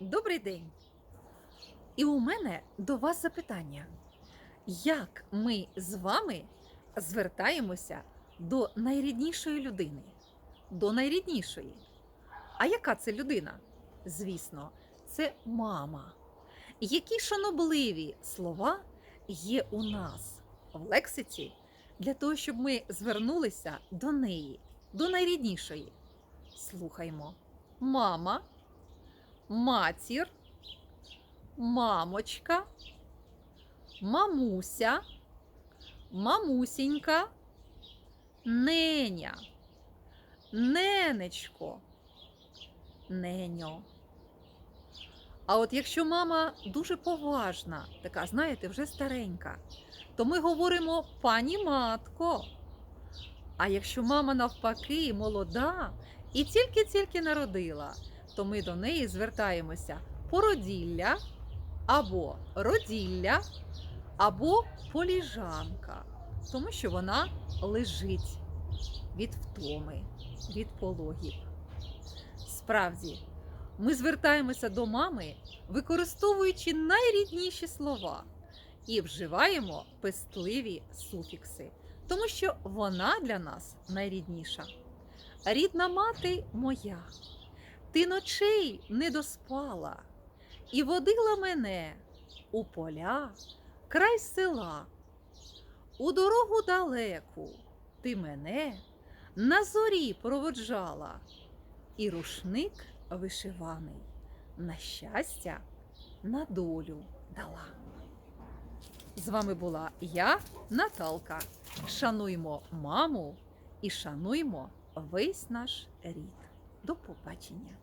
Добрий день! І у мене до вас запитання. Як ми з вами звертаємося до найріднішої людини? До найріднішої. А яка це людина? Звісно, це мама. Які шанобливі слова є у нас в лексиці для того, щоб ми звернулися до неї, до найріднішої? Слухаймо. Мама матір, мамочка, мамуся, мамусінька, неня, ненечко, неньо. А от якщо мама дуже поважна, така, знаєте, вже старенька, то ми говоримо пані матко. А якщо мама навпаки молода і тільки-тільки народила, то ми до неї звертаємося породілля або роділля, або поліжанка, тому що вона лежить від втоми, від пологів. Справді, ми звертаємося до мами, використовуючи найрідніші слова і вживаємо пестливі суфікси, тому що вона для нас найрідніша. Рідна мати моя. Ти ночей не доспала і водила мене у поля, край села, у дорогу далеку ти мене на зорі проводжала, і рушник вишиваний на щастя, на долю дала. З вами була я, Наталка. Шануймо маму і шануймо весь наш рід. До побачення!